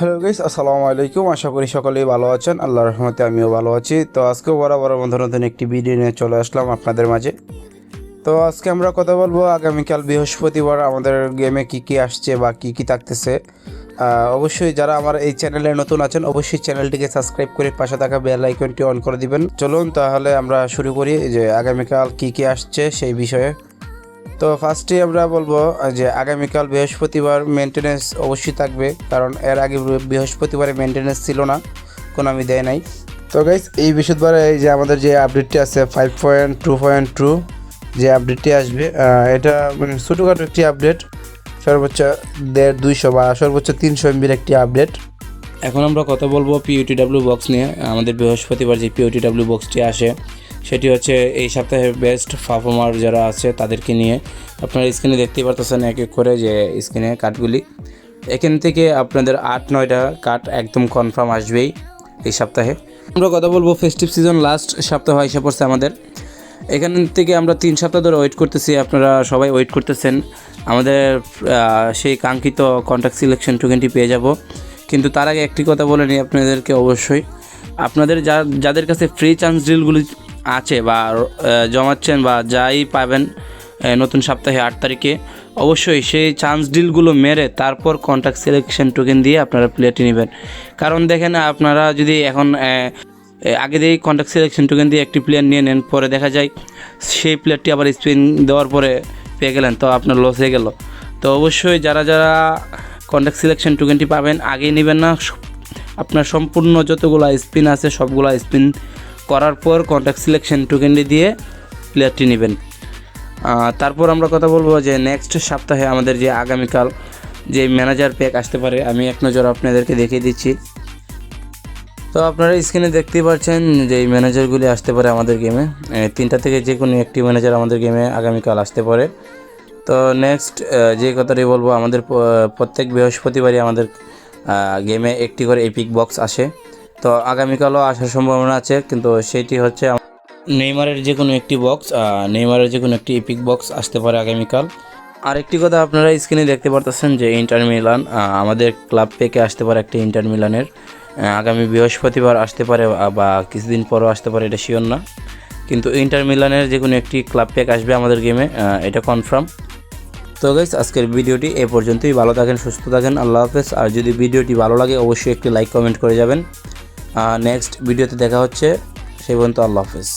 Hello guys আসসালামু আলাইকুম আশা করি সকলেই ভালো আছেন। আল্লাহর রহমতে আমিও ভালো আছি। তো আজকেও বরাবর নতুন নতুন একটি ভিডিও নিয়ে চলে আসলাম আপনাদের মাঝে। তো আজকে আমরা কথা বলব আগামীকাল বৃহস্পতিবার আমাদের গেমে কি কি আসছে বা কি কি থাকতেছে। অবশ্যই যারা আমার এই চ্যানেলে নতুন আছেন, অবশ্যই চ্যানেলটিকে সাবস্ক্রাইব করে পাশে থাকা বেল আইকনটি অন করে দিবেন। চলুন তাহলে আমরা শুরু করি যে আগামীকাল কি কি আসছে সেই বিষয়ে। তো ফার্স্টে আমরা বলব যে আগামীকাল বৃহস্পতিবার মেনটেনেন্স অবশ্যই থাকবে, কারণ এর আগে বৃহস্পতিবারে মেনটেনেন্স ছিল না, কোনো আমি দেয় নাই। তো গাইস এই বৃহস্পতিবারে এই যে আমাদের যে আপডেটটি আছে five point two point two যে আপডেটটি আসবে এটা মানে ছোটোখাটো একটি আপডেট সর্বোচ্চ দেড় দুইশো বা সর্বোচ্চ তিনশো এমবির একটি আপডেট এখন আমরা কথা বলব পিউটিডাব্লিউ বক্স নিয়ে, আমাদের বৃহস্পতিবার যে পিউটিডাব্লিউ বক্সটি আসে সেটি হচ্ছে এই সপ্তাহের বেস্ট পারফর্মার যারা আছে তাদেরকে নিয়ে। আপনারা স্ক্রিনে দেখতেই পারতেছেন এক এক করে যে স্ক্রিনে কার্ডগুলি এখান থেকে আপনাদের আট, নয়টা কার্ড একদম কনফার্ম আসবেই এই সপ্তাহে। আমরা কথা বলব ফেস্টিভ সিজন লাস্ট সপ্তাহ এসে পড়ছে আমাদের। এখান থেকে আমরা তিন সপ্তাহ ধরে ওয়েট করতেছি, আপনারা সবাই ওয়েট করতেছেন। আমাদের সেই কাঙ্ক্ষিত কন্ট্যাক্ট সিলেকশন টোকেনটি পেয়ে যাব। কিন্তু তার আগে একটি কথা বলে নিই আপনাদেরকে অবশ্যই। আপনাদের যা, যাদের কাছে ফ্রি চান্স ডিলগুলি আছে বা জমাচ্ছেন বা যাই পাবেন নতুন সপ্তাহে আট তারিখে, অবশ্যই সেই চান্স ডিলগুলো মেরে তারপর কন্ট্যাক্ট সিলেকশন টোকেন দিয়ে আপনারা প্লেয়ারটি নেবেন। কারণ দেখেন আপনারা যদি এখন আগে দিয়ে কন্ট্যাক্ট সিলেকশন টোকেন দিয়ে একটি প্লেয়ার নিয়ে নেন, পরে দেখা যায় সেই প্লেয়ারটি আবার স্পিন দেওয়ার পরে পেয়ে গেলেন, তো আপনার লস হয়ে গেল। তো অবশ্যই যারা যারা কন্ট্যাক্ট সিলেকশন টোকেনটি পাবেন, আগেই নেবেন না আপনার সম্পূর্ণ যতগুলো স্পিন আছে, সবগুলো স্পিন করার পর কন্ট্যাক্ট সিলেকশন টোকেনটি দিয়ে প্লেয়ারটি নেবেন। তারপর আমরা কথা বলব যে নেক্সট সপ্তাহে আমাদের যে আগামীকাল যে ম্যানেজার প্যাক আসতে পারে, আমি এক নজর আপনাদেরকে দেখিয়ে দিচ্ছি। তো আপনারা স্ক্রিনে দেখতেই পাচ্ছেন যে এই ম্যানেজারগুলি আসতে পারে আমাদের গেমে তিনটা থেকে যে কোনো একটি ম্যানেজার আমাদের গেমে আগামীকাল আসতে পারে। তো নেক্সট যে কথাটি বলব, আমাদের প্রত্যেক বৃহস্পতিবারই আমাদের গেমে একটি করে এপিক বক্স আসে। তো আগামীকালও আসার সম্ভাবনা আছে কিন্তু সেটি হচ্ছে নেইমারের যে কোনো একটি বক্স নেইমারের যে কোনো একটি এপিক বক্স আসতে পারে আগামীকাল। আরেকটি কথা আপনারা স্ক্রিনে দেখতে পারতেছেন যে ইন্টার মিলান আমাদের ক্লাব পেকে আসতে পারে একটি ইন্টার মিলানের। আগামী বৃহস্পতিবার আসতে পারে বা কিছুদিন পরও আসতে পারে এটা শিওর না। কিন্তু ইন্টার মিলানের যে কোনো একটি ক্লাব প্যাক আসবে আমাদের গেমে এটা কনফার্ম তো গাইস আজকের ভিডিওটি এ পর্যন্তই। ভালো থাকেন সুস্থ থাকেন আল্লাহ হাফেজ। আর যদি ভিডিওটি ভালো লাগে অবশ্যই একটি লাইক কমেন্ট করে যাবেন। নেক্সট ভিডিওতে দেখা হচ্ছে। সেই পর্যন্ত আল্লাহ হাফেজ।